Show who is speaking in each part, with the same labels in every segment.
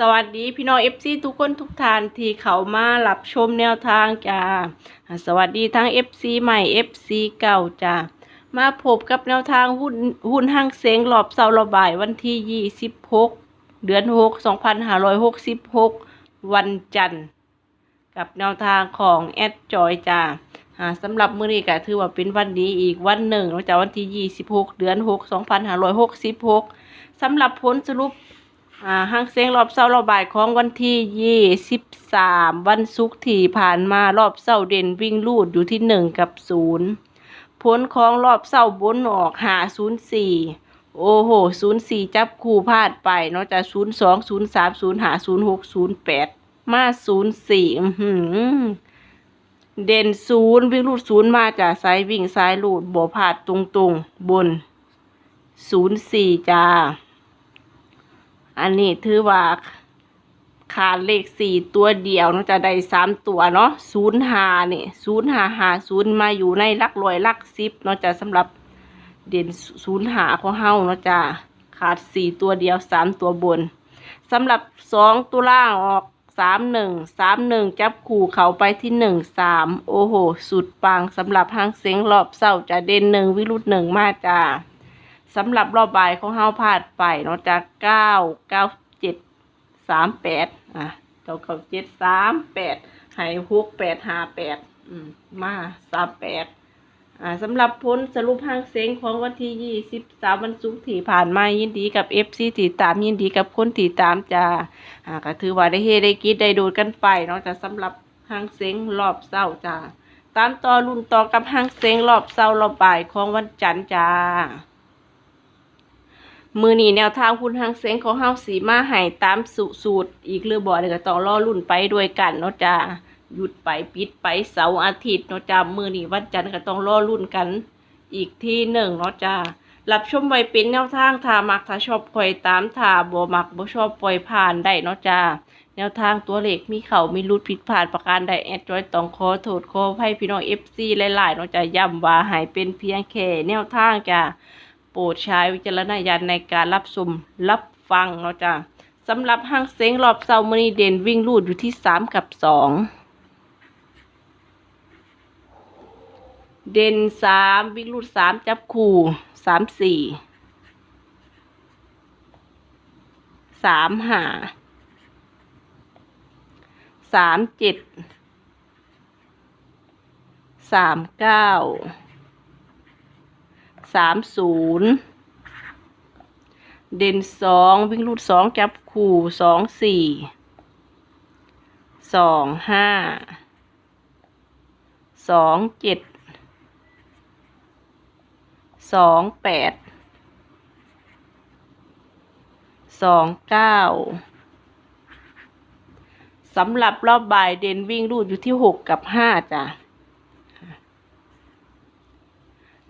Speaker 1: สวัสดีพี่น้องเอฟซีทุกคนทุกท่านที่เขามารับชมแนวทางจ้าสวัสดีทั้งเอฟซีใหม่เอฟซีเก่าจ้ามาพบกับแนวทางหุ้นหุ้นห้างเซ็งรอบเสาระบายวันที่26เดือน6 2566วันจันทร์ กับแนวทางของแอดจอยจ้าสำหรับมื้อนี้ก็ถือว่าเป็นวันดีอีกวันหนึ่งเนาจากวันที่26เดือน6 2566สำหรับผลสรุป ห้างเสียงรอบเศร้ารอบบ่ายของวันที่ยี่สิบสามวันศุกร์ที่ผ่านมารอบเศร้าเด่นวิ่งลูดอยู่ที่หนึ่งกับศูนย์ผลของรอบเศร้าบนออกหาศูนย์สี่โอ้โหศูนย์สี่จับคู่พลาดไปเนอกจากศูนย์สองศูนย์สามศูนย์หาศูนย์หกศูนย์แปดมาศูนย์สี่หือเด่นศูนย์วิ่งลูดศูนย์มาจากซ้ายวิ่งซ้ายลูดบ่พลาดตรงๆบนศูนย์สี่จ้า อันนี้ถือว่าขาดเลขสี่ตัวเดียวเนาะจะได้สามตัวเนาะศูนย์หาเนี่ยศูนย์หาหาศูนย์มาอยู่ในลักร้อยลักสิบเนาะจะสำหรับเด่นศูนย์หาของเฮาเนาะจะขาดสี่ตัวเดียวสามตัวบนสำหรับสองตัวล่างออกสามหนึ่งสามหนึ่งจับขู่เขาไปที่หนึ่งสามโอ้โห สุดปังสำหรับหางเสียงรอบเศร้าจะเด่นหนึ่งวิรุธหนึ่งมาจ้า สำหรับรอบบ่ายของเฮาพลาดไปเนาะจากเก้าเก้าเจ็ดสามแปดอะเก้าเก้าเจ็ดสามแปดให้หกแปดห้าแปดอืมมาสามแปดอ่าสำหรับผลสรุปห้างเซ็งของวันที่ยี่สิบสามวันศุกร์ที่ผ่านมายินดีกับเอฟซีที่ตามยินดีกับคนที่ตามจ้าอ่าก็ถือว่าได้เฮได้กิดได้ดูดกันไปเนาะแต่สำหรับห้างเซ็งรอบเศร้าจ้าตามต่อรุ่นต่อกับห้างเซ็งรอบเศร้ารอบบ่ายของวันจันทร์จ้า มือนี้แนวทางคุณทางเสียงของเฮาสีมาให้ตามสูสูตร อีกเรือบ่เลยก็ต้องรอรุ่นไปด้วยกันเนาะจ้าหยุดไปปิดไปเสาร์อาทิตย์เนาะจ้ามือนี้วันจันทร์ก็ต้องรอรุ่นกันอีกที่หนึ่งเนาะจ้ารับชมไว้เป็นแนวทางถ้ามักถ้าชอบปล่อยตามถ้าบ่มักบ่ชอบปล่อยผ่านได้เนาะจ้าแนวทางตัวเลขมีเขามีรุดผิดพลาดประการใดแอดจอยต้องขอโทษขอให้พี่น้อง FC หลายๆเนาะจ้าย้ำว่าให้เป็นเพียงแค่แนวทางจ้า ปรดใช้วิจารณญาณในการรับชมรับฟังเนาะจ้ะสำหรับห้างเซ็งรอบเซามอนีเด่นวิ่งลูดอยู่ที่สามกับสองเด่นสามวิ่งลูดสามจับคู่สามสี่สามหาสามเจ็ดสามเก้า สามศูนย์เด่นสองวิ่งรูดสองจับคู่สองสี่สองห้าสองเจ็ดสองแปดสองเก้าสำหรับรอบบ่ายเด่นวิ่งรูดอยู่ที่หกกับห้าจ้ะ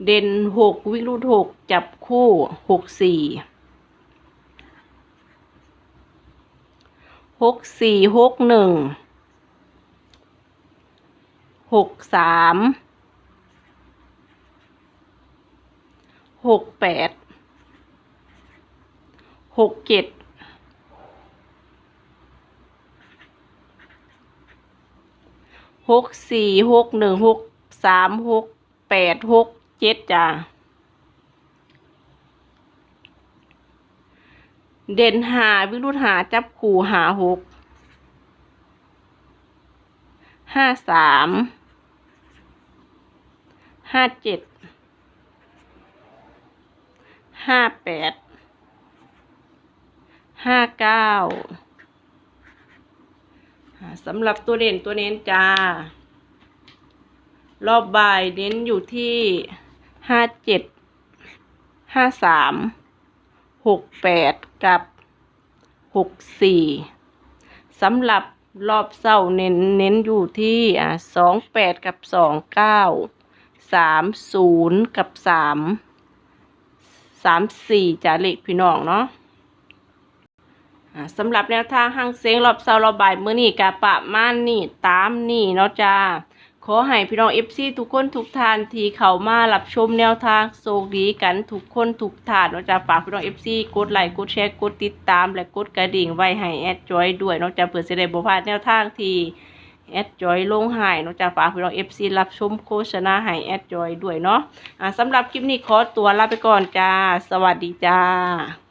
Speaker 1: เด่นหกวิ่งรูดหกจับคู่หกสี่หกสี่หกหนึ่งหกสามหกแปดหกเจ็ดหกสี่หกหนึ่งหกสามหกแปดหก เจ็ดจ้าเด่นหาวิรุธหาจับขู่หาหกห้าสามห้าเจ็ดห้าแปดห้าเก้าสำหรับตัวเด่นตัวเน้นจ้า รอบบ่ายเน้นอยู่ที่ ห้าเจ็ดห้าสามหกแปดกับหกสี่สำหรับรอบเศร้าเน้นเน้นอยู่ที่อ่าสองแปดกับสองเก้าสามศูนย์กับสามสามสี่จ่าเล็กพี่น้องเนาะสำหรับแนวทางห้างเสียงรอบเสาร์รอบบ่ายมื้อนี้กะปะมาณนี้ตามนี่เนาะจ้า ขอให้พี่น้องเอฟซีทุกคนทุกท่านที่เข้ามารับชมแนวทางโชคดีกันทุกคนทุกท่านนาะจ้ะฝากพี่น้องเอฟซีกดไลค์กดแชร์กดติดตาม และกดกระดิ่งไว้ให้แอดจอยด้วยนาะจ้ะเพื่อจะได้บ่พาดแนวทางที่แอดจอยลงห้เนาะจ้ะฝากพี่น้องเอฟซีรับชมโฆษณาให้แอดจอยด้วยเนาะอ่าสำหรับคลิปนี้ขอตัวลาไปก่อนจ้า สวัสดีจ้า